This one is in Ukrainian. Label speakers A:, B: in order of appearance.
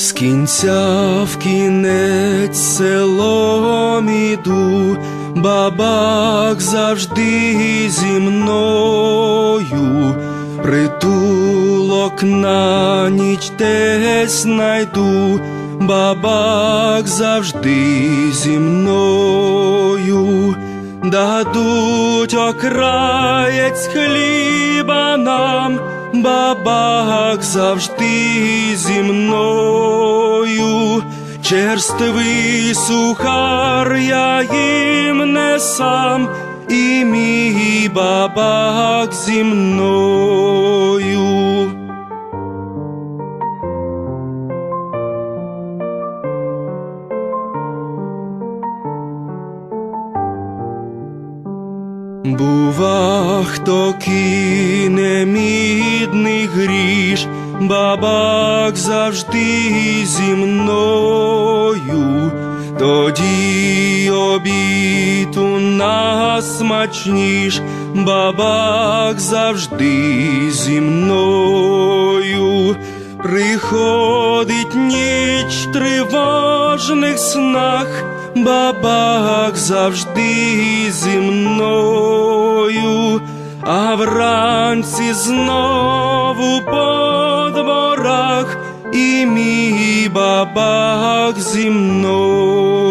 A: З кінця в кінець селом іду, бабак завжди зі мною, притулок на ніч десь найду, бабак завжди зі мною, дадуть окраєць хліба нам, бабак завжди зі мною, черствий сухар я їм не сам, і мій бабак зі мною. Бува, хто кине мідний гріш, бабак завжди зі мною, тоді обід у нас смачніш, бабак завжди зі мною. Приходить ніч в тривожних снах, бабак завжди зі мною, а вранці знову по дворах, і мій бабах зі мною.